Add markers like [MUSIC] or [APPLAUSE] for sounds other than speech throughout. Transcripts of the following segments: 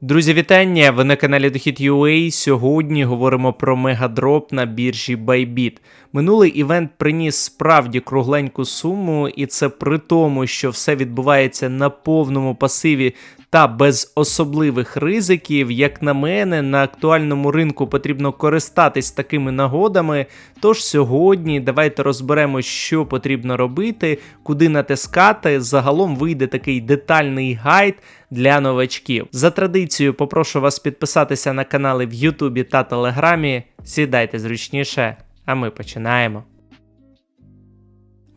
Друзі, вітання! Ви на каналі Дохід UA. Сьогодні говоримо про мегадроп на біржі Bybit. Минулий івент приніс справді кругленьку суму, і це при тому, що все відбувається на повному пасиві та без особливих ризиків. Як на мене, на актуальному ринку потрібно користатись такими нагодами. Тож сьогодні давайте розберемо, що потрібно робити, куди натискати. Загалом вийде такий детальний гайд для новачків. За традицією, попрошу вас підписатися на канали в Ютубі та Телеграмі. Сідайте зручніше, а ми починаємо.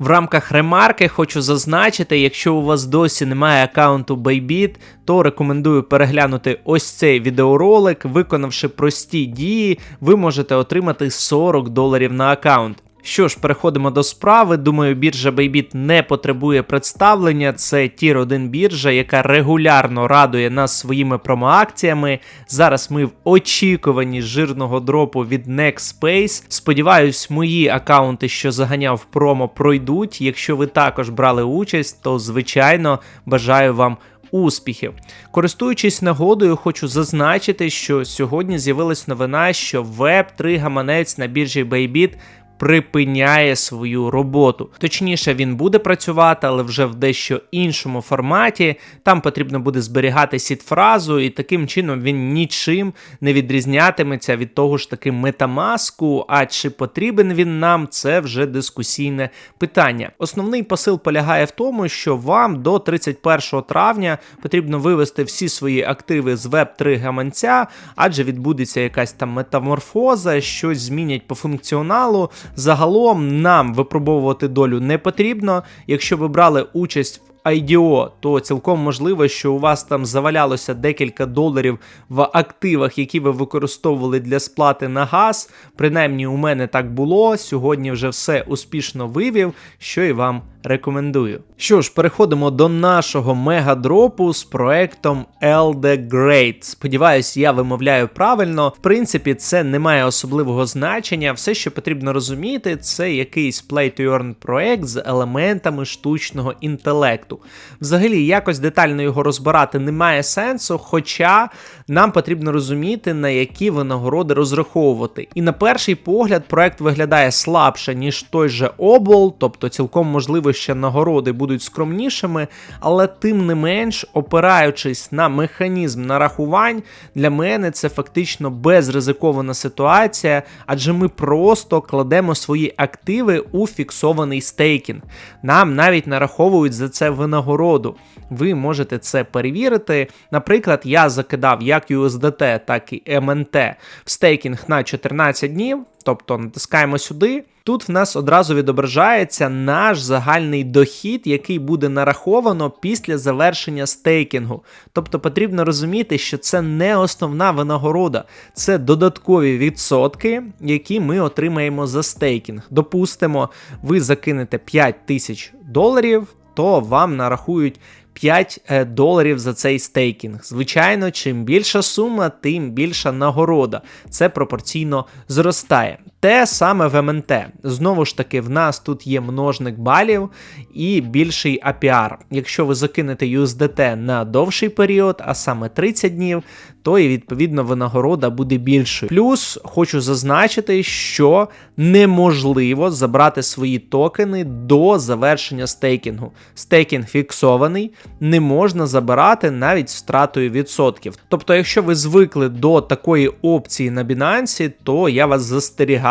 В рамках ремарки хочу зазначити, якщо у вас досі немає аккаунту Bybit, то рекомендую переглянути ось цей відеоролик. Виконавши прості дії, ви можете отримати 40 доларів на аккаунт. Що ж, переходимо до справи. Думаю, біржа Bybit не потребує представлення. Це тір 1 біржа, яка регулярно радує нас своїми промоакціями. Зараз ми в очікуванні жирного дропу від NextSpace. Сподіваюсь, мої аккаунти, що заганяв промо, пройдуть. Якщо ви також брали участь, то звичайно бажаю вам. Успіхів, користуючись нагодою, хочу зазначити, що сьогодні з'явилась новина, що web 3 гаманець на біржі Bybit припиняє свою роботу. Точніше, він буде працювати, але вже в дещо іншому форматі. Там потрібно буде зберігати сіт-фразу, і таким чином він нічим не відрізнятиметься від того ж таки метамаску. А чи потрібен він нам, це вже дискусійне питання. Основний посил полягає в тому, що вам до 31 травня потрібно вивести всі свої активи з web 3 гаманця, адже відбудеться якась там метаморфоза, щось змінять по функціоналу. Загалом нам випробовувати долю не потрібно. Якщо ви брали участь в IDO, то цілком можливо, що у вас там завалялося декілька доларів в активах, які ви використовували для сплати на газ. Принаймні, у мене так було. Сьогодні вже все успішно вивів, що і вам рекомендую. Що ж, переходимо до нашого мегадропу з проектом LD Great. Сподіваюсь, я вимовляю правильно. В принципі, це не має особливого значення. Все, що потрібно розуміти, це якийсь play to earn проект з елементами штучного інтелекту. Взагалі, якось детально його розбирати немає сенсу, хоча нам потрібно розуміти, на які винагороди розраховувати. І на перший погляд, проект виглядає слабше, ніж той же обол, тобто цілком можливо, що нагороди будуть скромнішими, але тим не менш, опираючись на механізм нарахувань, для мене це фактично безризикована ситуація, адже ми просто кладемо свої активи у фіксований стейкінг. Нам навіть нараховують за це винагороду. Ви можете це перевірити. Наприклад, я закидав як USDT, так і MNT в стейкінг на 14 днів. Тобто натискаємо сюди. Тут в нас одразу відображається наш загальний дохід, який буде нараховано після завершення стейкінгу. Тобто потрібно розуміти, що це не основна винагорода, це додаткові відсотки, які ми отримаємо за стейкінг. Допустимо, ви закинете 5 тисяч доларів, то вам нарахують 5 е, доларів за цей стейкінг. Звичайно, чим більша сума, тим більша нагорода. Це пропорційно зростає. Те саме в МНТ. Знову ж таки, в нас тут є множник балів і більший APR. Якщо ви закинете USDT на довший період, а саме 30 днів, то і відповідно винагорода буде більшою. Плюс хочу зазначити, що неможливо забрати свої токени до завершення стейкінгу. Стейкінг фіксований, не можна забирати навіть з втратою відсотків. Тобто, якщо ви звикли до такої опції на Binance, то я вас застерігаю,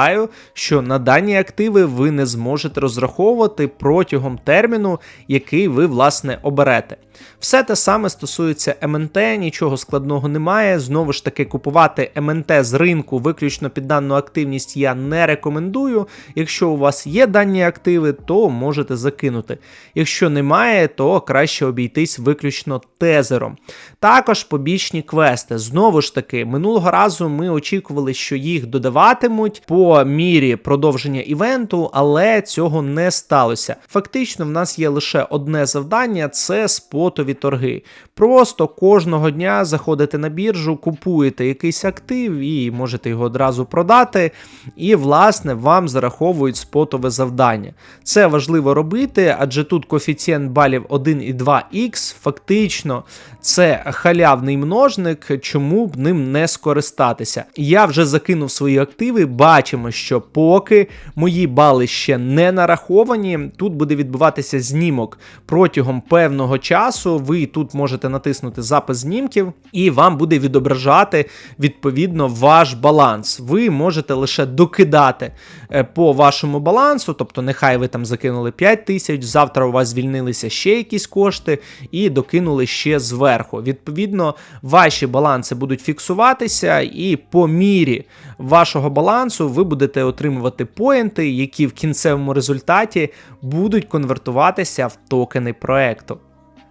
що на дані активи ви не зможете розраховувати протягом терміну, який ви власне оберете. Все те саме стосується МНТ, нічого складного немає. Знову ж таки, купувати МНТ з ринку виключно під дану активність я не рекомендую. Якщо у вас є дані активи, то можете закинути. Якщо немає, то краще обійтись виключно тезером. Також побічні квести. Знову ж таки, минулого разу ми очікували, що їх додаватимуть по мірі продовження івенту, але цього не сталося. Фактично, в нас є лише одне завдання це спотові торги. Просто кожного дня заходите на біржу, купуєте якийсь актив і можете його одразу продати. І, власне, вам зараховують спотове завдання. Це важливо робити, адже тут коефіцієнт балів 1,2х, фактично, це халявний множник, чому б ним не скористатися. Я вже закинув свої активи, бачимо, що поки мої бали ще не нараховані, тут буде відбуватися знімок протягом певного часу. Ви тут можете натиснути запис знімків, і вам буде відображати відповідно ваш баланс. Ви можете лише докидати е, по вашому балансу, тобто нехай ви там закинули 5 тисяч, завтра у вас звільнилися ще якісь кошти і докинули ще зверху. Відповідно, ваші баланси будуть фіксуватися, і по мірі вашого балансу ви будете отримувати поінти, які в кінцевому результаті будуть конвертуватися в токени проекту.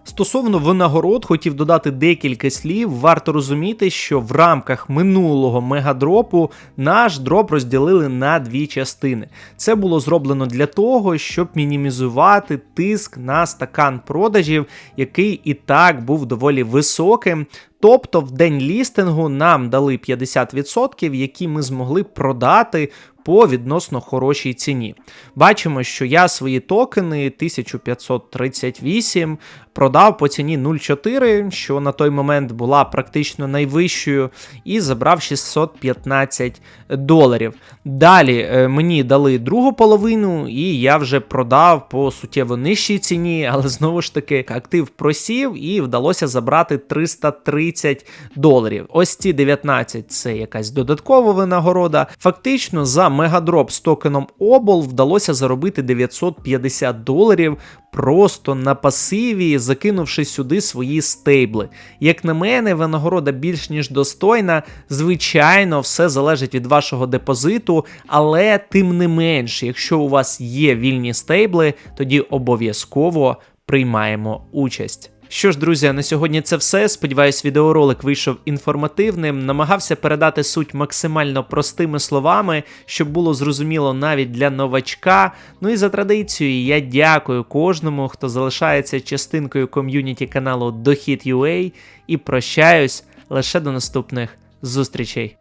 Стосовно винагород, хотів додати декілька слів. Варто розуміти, що в рамках минулого мегадропу наш дроп розділили на дві частини. Це було зроблено для того, щоб мінімізувати тиск на стакан продажів, який і так був доволі високим. Тобто в день лістингу нам дали 50%, які ми змогли продати по відносно хорошій ціні. Бачимо, що я свої токени 1538 продав по ціні 0,4, що на той момент була практично найвищою, і забрав 615 доларів. Далі е, мені дали другу половину, і я вже продав по суттєво нижчій ціні, [LAUGHS] але знову ж таки актив просів і вдалося забрати 330 доларів. Ось ці 19 це якась додаткова винагорода. Фактично за мегадроп з токеном Обол вдалося заробити 950 доларів просто на пасиві, закинувши сюди свої стейбли. Як на мене, винагорода більш ніж достойна. Звичайно, все залежить від вашого депозиту, але тим не менш, якщо у вас є вільні стейбли, тоді обов'язково приймаємо участь. Що ж, друзі, на сьогодні це все. Сподіваюсь, відеоролик вийшов інформативним. Намагався передати суть максимально простими словами, щоб було зрозуміло навіть для новачка. Ну і за традицією, я дякую кожному, хто залишається частинкою ком'юніті каналу Дохід.ua і прощаюсь лише до наступних зустрічей.